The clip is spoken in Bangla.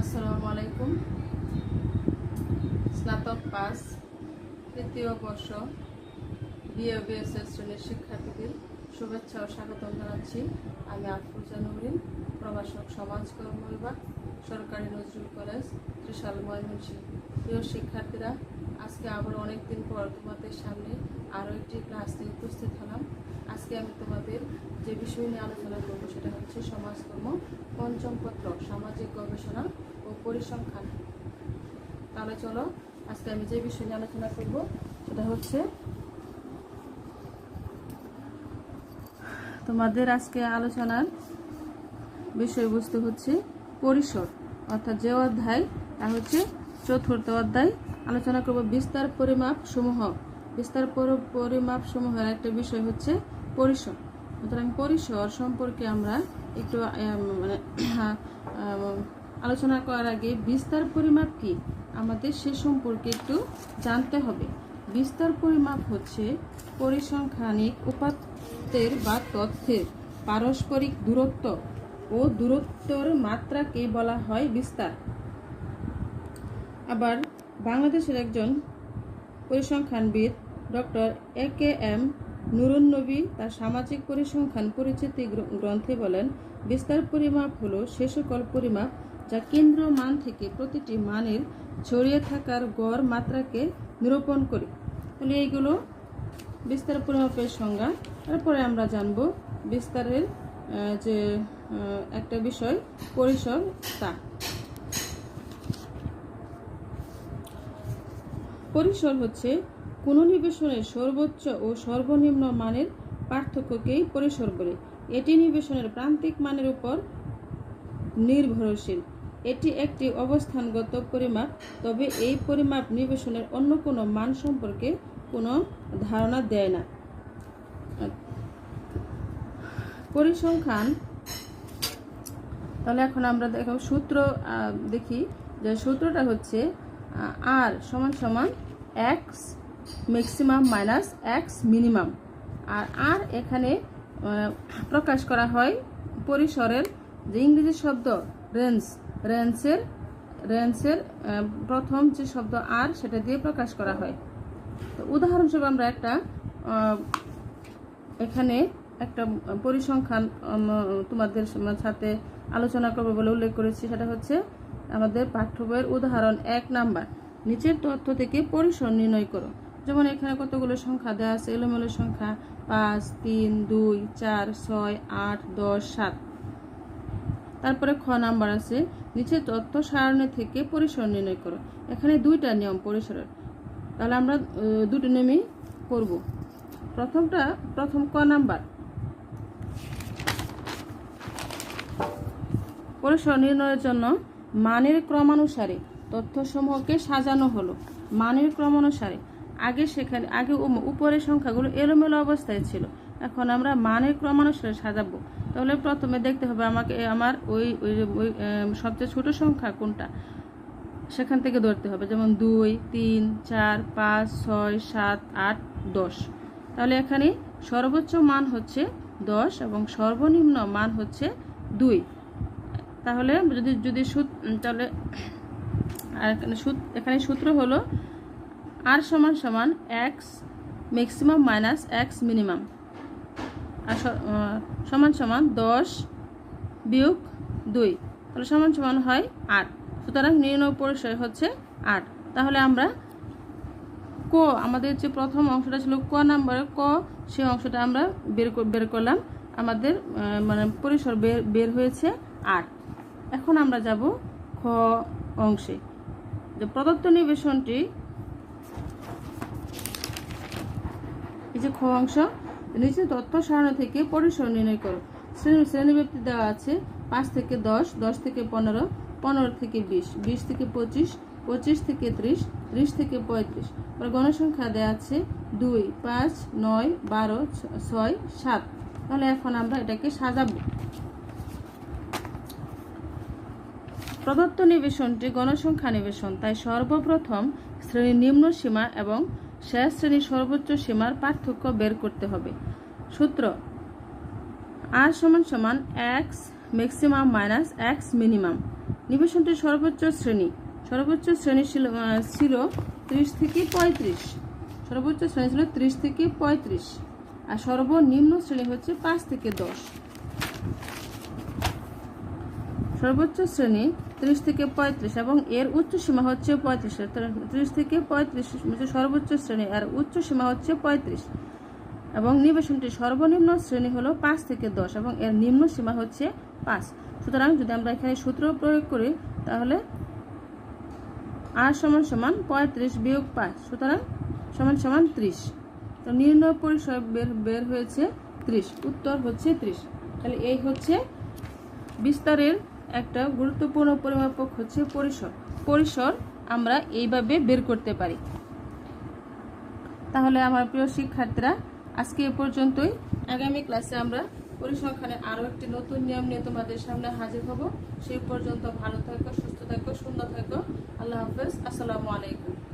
আসসালামু আলাইকুম। স্নাতক পাস, তৃতীয় বর্ষ, বিএ বিএসএস শ্রেণির শিক্ষার্থীদের শুভেচ্ছা ও স্বাগতম জানাচ্ছি। আমি আফরুজা নবরিন প্রভাষক সমাজকর্ম বিভাগ, সরকারি নজরুল কলেজ, ত্রিশাল ময়মনসিংহ। প্রিয় শিক্ষার্থীরা, আজকে আবার অনেক দিন পর তোমাদের সামনে আরও একটি ক্লাস নিয়ে উপস্থিত হলাম। আজকে আমি তোমাদের যে বিষয় নিয়ে আলোচনা করব সেটা হচ্ছে সমাজকর্ম পঞ্চম পত্র, সামাজিক গবেষণা ও পরিসংখ্যান। তাহলে চলো, আজকে আমি যে বিষয় নিয়ে আলোচনা করব, সেটা হচ্ছে তোমাদের আজকে আলোচনার বিষয়বস্তু হচ্ছে পরিসর। অর্থাৎ যে অধ্যায়, তা হচ্ছে চতুর্থ অধ্যায়। আলোচনা করব বিস্তার পরিমাপ সমূহ। বিস্তার পরিমাপ সমূহের একটা বিষয় হচ্ছে পরিসর। সুতরাং পরিসর সম্পর্কে আমরা একটু মানে আলোচনা করার আগে বিস্তার পরিমাপ কি? আমাদের সে সম্পর্কে একটু জানতে হবে। বিস্তার পরিমাপ হচ্ছে পরিসংখ্যানিক উপাত্তের বা তথ্যের পারস্পরিক দূরত্ব ও দূরত্বর মাত্রাকে বলা হয় বিস্তার। আবার বাংলাদেশের একজন পরিসংখ্যানবিদ doctor A K M Nurunnabi তার সামাজিক পরিসংখ্যান পরিচিতি গ্র- গ্রন্থে বলেন, বিস্তার পরিমাপ হলো সে সকল পরিমাপ যা কেন্দ্র মান থেকে প্রতিটি মানের ছড়িয়ে থাকার গড় মাত্রাকে নিরূপণ করে। তাহলে এইগুলো বিস্তার পরিমাপের সংজ্ঞা। তারপরে আমরা জানব বিস্তারের যে একটা বিষয়, পরিসর তা। পরিসর হচ্ছে কোনো নিবেশনের সর্বোচ্চ ও সর্বনিম্ন মানের পার্থক্যকেই পরিসর বলে। এটি নিবেশনের প্রান্তিক মানের উপর নির্ভরশীল। এটি একটি অবস্থানগত পরিমাপ, তবে এই পরিমাপ নিবেশনের অন্য কোনো মান সম্পর্কে কোনো ধারণা দেয় না। পরিসংখ্যান। তাহলে এখন আমরা দেখো সূত্র দেখি যে সূত্রটা হচ্ছে আর সমান সমান X maximum minus X minimum আর আর এখানে প্রকাশ করা হয় পরিসরের যে ইংরেজি শব্দ রেঞ্জ। রেঞ্জের রেন্সের প্রথম যে শব্দ আর সেটা দিয়ে প্রকাশ করা হয়। তো উদাহরণস্বরূপ আমরা একটা এখানে একটা পরিসংখ্যান তোমাদের সাথে আলোচনা করব বলে উল্লেখ করেছি। সেটা হচ্ছে আমাদের পাঠ্য বইয়ের উদাহরণ এক নাম্বার। নিচের তথ্য থেকে পরিসর নির্ণয় করো। যেমন এখানে কতগুলো সংখ্যা দেওয়া আছে? এলোমেলো সংখ্যা পাঁচ, তিন, দুই, চার, ছয়, আট, দশ, সাত। তারপরে খ নাম্বার আছে নিচের তথ্য সারণী থেকে পরিসর নির্ণয় করো। এখানে দুইটা নিয়ম পরিসরের। তাহলে আমরা দুটো নিয়মই করব। প্রথমটা, প্রথম ক নাম্বার। পরিসর নির্ণয়ের জন্য মানের ক্রমানুসারে তথ্যসমূহকে সাজানো হলো। মানের ক্রমানুসারে। আগে সেখানে, আগে উপরের সংখ্যাগুলো এলোমেলো অবস্থায় ছিল। এখন আমরা মানের ক্রমানুসারে সাজাবো। তাহলে প্রথমে দেখতে হবে আমাকে আমার ওই ওই সবচেয়ে ছোট সংখ্যা কোনটা? সেখান থেকে ধরতে হবে, যেমন দুই, তিন, চার, পাঁচ, ছয়, সাত, আট, দশ। তাহলে এখানে সর্বোচ্চ মান হচ্ছে দশ এবং সর্বনিম্ন মান হচ্ছে দুই। তাহলে যদি যদি সূত- তাহলে আর এখানে সূত্র হলো আর সমান সমান X maximum minus X minimum R সমান সমান দশ বিয়োগ দুই। তাহলে সমান সমান হয় আট। সুতরাং নির্ণয় পরিচয় হচ্ছে আট। তাহলে আমরা ক, আমাদের যে প্রথম অংশটা ছিল ক নাম্বারের ক সেই অংশটা আমরা বের বের করলাম। আমাদের মানে পরিসর বের বের হয়েছে আট। এখন আমরা যাব খ অংশে। যে প্রদত্ত নিবেশনটি, এই যে খ অংশ নিচে তথ্য সারণী থেকে পরিসর নির্ণয় করো। শ্রেণি শ্রেণীব্যক্তি দেওয়া আছে পাঁচ থেকে দশ দশ থেকে পনেরো পনেরো থেকে বিশ বিশ থেকে পঁচিশ পঁচিশ থেকে ত্রিশ ত্রিশ থেকে পঁয়ত্রিশ। আর গণসংখ্যা দেওয়া আছে দুই, পাঁচ, নয়, বারো ছয়, সাত। তাহলে এখন আমরা এটাকে সাজাবো। প্রদত্ত নিবেশনটি গণসংখ্যা নিবেশন, তাই সর্বপ্রথম শ্রেণির নিম্ন সীমা এবং শেষ শ্রেণির সর্বোচ্চ সীমার পার্থক্য বের করতে হবে। সূত্র, আর সমান সমান X maximum minus X minimum নিবেশনটির সর্বোচ্চ শ্রেণি। সর্বোচ্চ শ্রেণি ছিল ছিল ত্রিশ থেকে পঁয়ত্রিশ। সর্বোচ্চ শ্রেণি ছিল ত্রিশ থেকে পঁয়ত্রিশ। আর সর্বনিম্ন শ্রেণি হচ্ছে পাঁচ থেকে দশ। সর্বোচ্চ শ্রেণি ত্রিশ থেকে পঁয়ত্রিশ এবং এর উচ্চ সীমা হচ্ছে পঁয়ত্রিশ। ত্রিশ থেকে পঁয়ত্রিশ সর্বোচ্চ শ্রেণি, আর উচ্চ সীমা হচ্ছে পঁয়ত্রিশ। এবং নিবেশনটির সর্বনিম্ন শ্রেণি হলো পাঁচ থেকে দশ এবং এর নিম্ন সীমা হচ্ছে পাঁচ। সুতরাং যদি আমরা এখানে সূত্র প্রয়োগ করি, তাহলে আর সমান সমান পঁয়ত্রিশ বিয়োগ পাঁচ, সুতরাং সমান সমান ত্রিশ। তো নির্ণয় পরিসর বের বের হয়েছে ত্রিশ, উত্তর হচ্ছে ত্রিশ। তাহলে এই হচ্ছে বিস্তারের একটা গুরুত্বপূর্ণ পরিমাপক হচ্ছে পরিসর। পরিসর আমরা এইভাবে বের করতে পারি। তাহলে আমার প্রিয় শিক্ষার্থীরা, আজকে এ পর্যন্তই। আগামী ক্লাসে আমরা পরিসংখ্যানে আরও একটি নতুন নিয়ম নিয়ে তোমাদের সামনে হাজির হব। সেই পর্যন্ত ভালো থাকো, সুস্থ থাকো, সুন্দর থাকো। আল্লাহ হাফেজ। আসসালামু আলাইকুম।